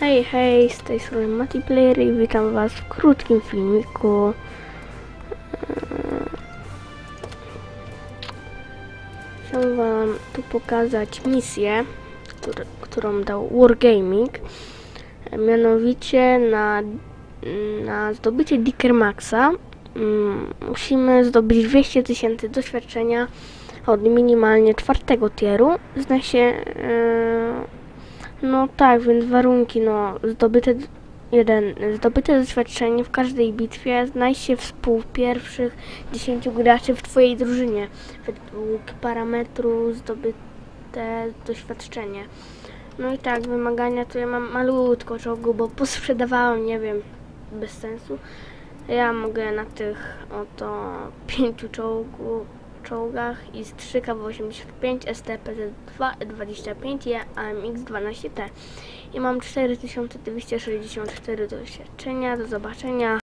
Hej, hej, z tej strony Multiplayer i witam was w krótkim filmiku. Eee, Chcę wam tu pokazać misję, którą dał Wargaming. E, Mianowicie na, na zdobycie Dicker Maxa mm, musimy zdobyć 200 tysięcy doświadczenia od minimalnie czwartego tieru. Zna się... e, no tak, więc warunki, no, zdobyte, jeden, zdobyte doświadczenie w każdej bitwie znajdź się współ pierwszych 10 graczy w twojej drużynie. Według parametru zdobyte doświadczenie. No i tak, wymagania to ja mam malutko czołgu, bo posprzedawałam, nie wiem, bez sensu. Ja mogę na tych oto pięciu czołgu, czołgach i strzyka w 85 STPZ2 25 i AMX 12T. I mam 4264 doświadczenia. Do zobaczenia.